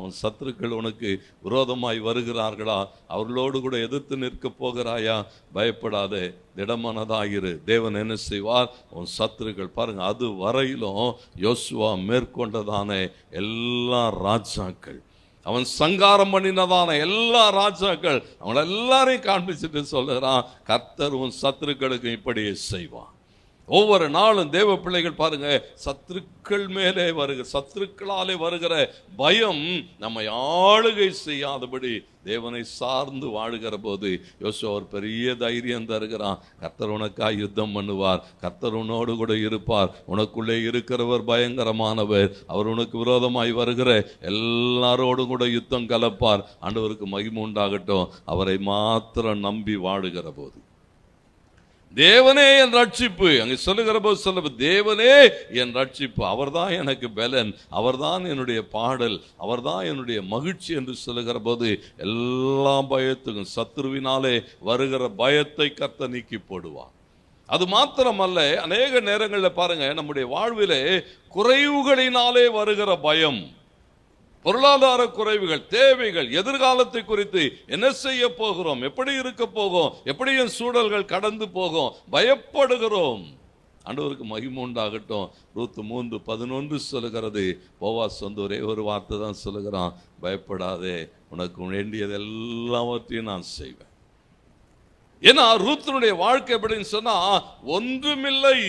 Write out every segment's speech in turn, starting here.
உன் சத்துருக்கள் உனக்கு விரோதமாய் வருகிறார்களா? அவர்களோடு கூட எதிர்த்து நிற்க போகிறாயா? பயப்படாதே திடமனதாயிரு. தேவன் என்ன செய்வார்? உன் சத்துருக்கள் பாருங்க அது வரையிலும் யோசுவா மேற்கொண்டதான எல்லா ராஜாக்கள். அவன் சங்காரம் பண்ணினதான எல்லா ராஜாக்கள் அவங்கள எல்லாரையும் காண்பிச்சுட்டு சொல்லுகிறான் கர்த்தர் உன் சத்துருக்களுக்கு இப்படியே செய்வான் ஒவ்வொரு நாளும் தேவ பிள்ளைகள் பாருங்க சத்துருக்கள் மேலே வருகிற சத்துருக்களாலே வருகிற பயம் நம்மை ஆளுகை செய்யாதபடி தேவனை சார்ந்து வாழுகிற போது யோசோ ஒரு பெரிய தைரியம் தருகிறான். கர்த்தர் உனக்காய் யுத்தம் பண்ணுவார். கர்த்தர் உன்னோடு கூட இருப்பார். உனக்குள்ளே இருக்கிறவர் பயங்கரமானவர். அவர் உனக்கு விரோதமாய் வருகிற எல்லாரோடும் கூட யுத்தம் கலப்பார். ஆண்டவருக்கு மகிமை உண்டாகட்டும். அவரை மாத்திரம் நம்பி வாழுகிற போது. தேவனே என் ரட்சிப்பு. அங்கே சொல்லுகிற போது சொல்ல தேவனே என் ரட்சிப்பு. அவர்தான் எனக்கு பலன். அவர்தான் என்னுடைய பாடல். அவர்தான் என்னுடைய மகிழ்ச்சி என்று சொல்லுகிற போது எல்லா பயத்துக்கும் சத்ருவினாலே வருகிற பயத்தை கத்த நீக்கி போடுவார். அது மாத்திரமல்ல அநேக நேரங்களில் பாருங்க நம்முடைய வாழ்விலே குறைவுகளினாலே வருகிற பயம். பொருளாதார குறைவுகள் தேவைகள் எதிர்காலத்தை குறித்து என்ன செய்ய போகிறோம்? எப்படி இருக்க போகும்? எப்படி என் சூழல்கள் கடந்து போகும்? பயப்படுகிறோம். ஆண்டவருக்கு மகிமை உண்டாகட்டும். ரூத்து மூன்று பதினொன்று சொல்லுகிறது. போவாஸ் வந்து ஒரே ஒரு வார்த்தை தான் சொல்லுகிறான். பயப்படாதே உனக்கு வேண்டியது எல்லாவற்றையும் நான் செய்வேன். ஏன்னா ரூத்தனுடைய வாழ்க்கை எப்படின்னு சொன்னா ஒன்றுமில்லை.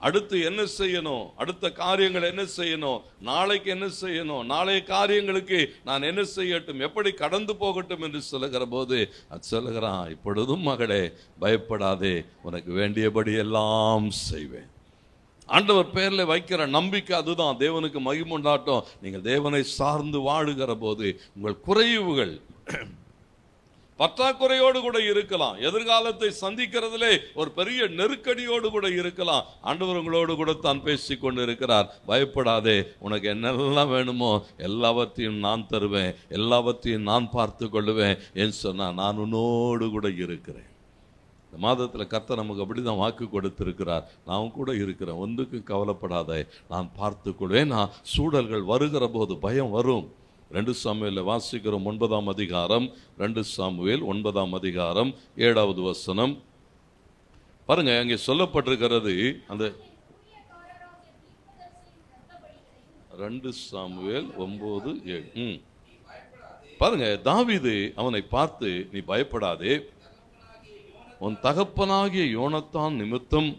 அடுத்து என்ன செய்யணும்? அடுத்த காரியங்கள் என்ன செய்யணும்? நாளைக்கு என்ன செய்யணும்? நாளைய காரியங்களுக்கு நான் என்ன செய்யட்டும்? எப்படி கடந்து போகட்டும் என்று சொல்லுகிற போது அது சொல்லுகிறான் இப்பொழுதும் மகளே பயப்படாதே உனக்கு வேண்டியபடி எல்லாம் செய்வேன். ஆண்டவர் பேரில் வைக்கிற நம்பிக்கை அதுதான். தேவனுக்கு மகிமுண்டாட்டம் நீங்கள் தேவனை சார்ந்து வாழுகிற போது உங்கள் குறைவுகள் பற்றாக்குறையோடு கூட இருக்கலாம். எதிர்காலத்தை சந்திக்கிறதுலே ஒரு பெரிய நெருக்கடியோடு கூட இருக்கலாம். ஆண்டவர்களோடு கூட தான் பேசி கொண்டு இருக்கிறார் பயப்படாதே உனக்கு என்னெல்லாம் வேணுமோ எல்லாவற்றையும் நான் தருவேன். எல்லாவற்றையும் நான் பார்த்து கொள்ளுவேன் என்று சொன்னால் நான் உன்னோடு கூட இருக்கிறேன். இந்த மாதத்தில் கர்த்தர் நமக்கு அப்படி தான் வாக்கு கொடுத்திருக்கிறார். நான் கூட இருக்கிறேன். ஒன்றுக்கு கவலைப்படாதே. நான் பார்த்து கொள்வேன். நான் சூழல்கள் வருகிற போது பயம் வரும். ரெண்டு சாமுவேல வாசிக்கிறோம் ஒன்பதாம் அதிகாரம் ரெண்டு சாமுவேல் ஒன்பதாம் அதிகாரம் ஏழாவது வசனம். பாருங்க அங்கே சொல்லப்பட்டிருக்கிறது அந்த ரெண்டு சாமுவேல் ஒன்பது ஏழு. ம். பாருங்க தாவீது அவனை பார்த்து நீ பயப்படாதே. உன் தகப்பனாகிய யோனத்தான் நிமித்தம்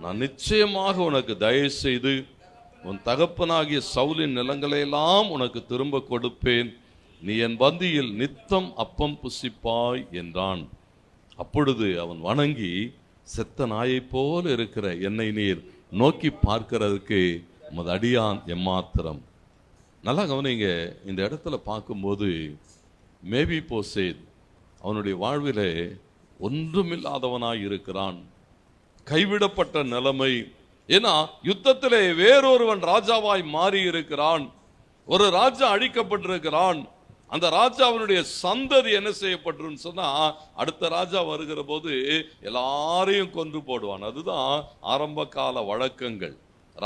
நான் நிச்சயமாக உனக்கு தயவு செய்து உன் தகப்பனாகிய சவுலின் நிலங்களையெல்லாம் உனக்கு திரும்ப கொடுப்பேன். நீ என் பந்தியில் நித்தம் அப்பம் புசிப்பாய் என்றான். அப்பொழுது அவன் வணங்கி செத்த நாயைப் போல் இருக்கிற என்னை நீர் நோக்கி பார்க்கிறதுக்கு உமது அடியான் எம்மாத்திரம். நல்லா கவனிங்க இந்த இடத்துல பார்க்கும்போது மேபி போசேத் அவனுடைய வாழ்விலே ஒன்றுமில்லாதவனாய் இருக்கிறான். கைவிடப்பட்ட நிலைமை ஏன்னா யுத்தத்திலே வேறொருவன் ராஜாவாய் மாறி இருக்கிறான் ஒரு ராஜா அழிக்கப்பட்டிருக்கிறான். அந்த ராஜாவினுடைய சந்ததி என்ன செய்யப்பட்டிருன்னு சொன்னா அடுத்த ராஜா வருகிற போது எல்லாரையும் கொன்று போடுவான். அதுதான் ஆரம்ப கால வழக்கங்கள்.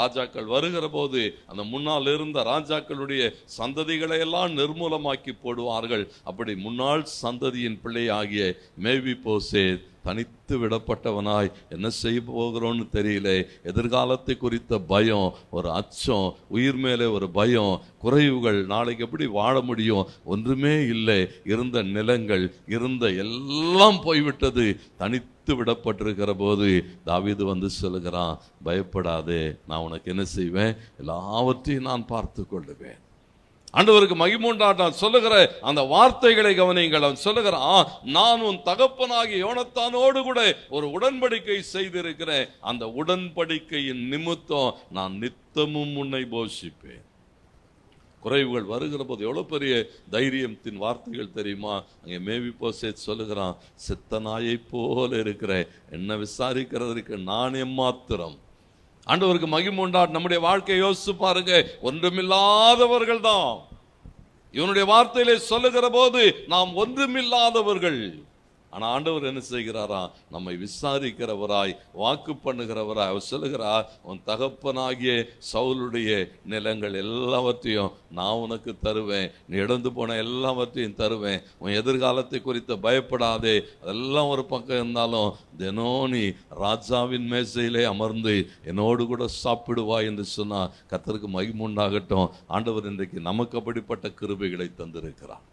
ராஜாக்கள் வருகிற போது அந்த முன்னால் இருந்த ராஜாக்களுடைய சந்ததிகளை எல்லாம் நிர்மூலமாக்கி போடுவார்கள். அப்படி முன்னாள் சந்ததியின் பிள்ளை ஆகிய மேவி போசே தனித்து விடப்பட்டவனாய் என்ன செய்ய போகிறோன்னு தெரியல. எதிர்காலத்தை குறித்த பயம் ஒரு அச்சம் உயிர் மேலே ஒரு பயம் குறைவுகள் நாளைக்கு எப்படி வாழ முடியும்? ஒன்றுமே இல்லை. இருந்த நிலங்கள் இருந்த எல்லாம் போய்விட்டது. தனித்து விடப்பட்டிருக்கிற போது தாவிது வந்து சொல்லுகிறான் பயப்படாதே நான் உனக்கு என்ன செய்வேன்? எல்லாவற்றையும் நான் பார்த்து கொள்ளுவேன். ஆண்டவருக்கு மகிமூண்டாட்டான் சொல்லுகிற அந்த வார்த்தைகளை கவனிங்கள் அவன் சொல்லுகிறான் நான் உன் தகப்பனாகிய யோனத்தானோடு கூட ஒரு உடன்படிக்கை செய்திருக்கிறேன். அந்த உடன்படிக்கையின் நிமித்தம் நான் நித்தமும் உன்னை போஷிப்பேன். குறைவுகள் வருகிற போது எவ்வளோ பெரிய தைரியத்தின் வார்த்தைகள் தெரியுமா? அங்கே மேவி போசேத் சொல்லுகிறான் செத்த நாயை போல இருக்கிற என்ன விசாரிக்கிறதற்கு நான் எம்மாத்திரம்? ஆண்டவருக்கு மகிமை நம்முடைய வாழ்க்கையை யோசிச்சு பாருங்க. ஒன்றுமில்லாதவர்கள் தான் இவனுடைய வார்த்தையிலே சொல்லுகிற போது நாம் ஒன்றுமில்லாதவர்கள். ஆனால் ஆண்டவர் என்ன செய்கிறாரா? நம்மை விசாரிக்கிறவராய் வாக்கு பண்ணுகிறவராய் அவர் சொல்லுகிறார் உன் தகப்பனாகிய சவுலுடைய நிலங்கள் எல்லாவற்றையும் நான் உனக்கு தருவேன். நீ இடந்து போன எல்லாவற்றையும் தருவேன். உன் எதிர்காலத்தை குறித்து பயப்படாதே. அதெல்லாம் ஒரு பக்கம் இருந்தாலும் தினம் நீ ராஜாவின் மேசையிலே அமர்ந்து என்னோடு கூட சாப்பிடுவாய் என்று சொன்னால் கத்தருக்கு மகிமுண்டாகட்டும் ஆண்டவர் இன்றைக்கு நமக்கு அப்படிப்பட்ட கிருபைகளை தந்திருக்கிறார்.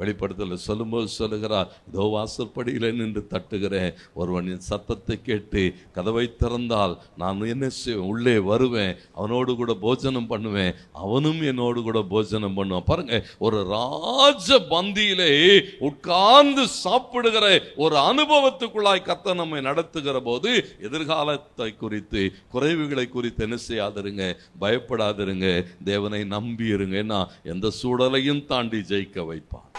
வெளிப்படுத்தல சொல்லும்போது சொல்லுகிறார் இதோ வாசற்படியில் நின்று தட்டுகிறேன். ஒருவனின் சத்தத்தை கேட்டு கதவை திறந்தால் நான் என்ன செய்வேன் உள்ளே வருவேன். அவனோடு கூட போஜனம் பண்ணுவேன். அவனும் என்னோடு கூட போஜனம் பண்ணுவான். பாருங்க ஒரு ராஜ பந்தியிலே உட்கார்ந்து சாப்பிடுகிற ஒரு அனுபவத்துக்குள்ளாய் கத்த நம்மை நடத்துகிற போது எதிர்காலத்தை குறித்து குறைவுகளை குறித்து என்ன செய்யாதிருங்க பயப்படாதிருங்க. தேவனை நம்பி இருங்க. ஏன்னா எந்த சூழலையும் தாண்டி ஜெயிக்க வைப்பான்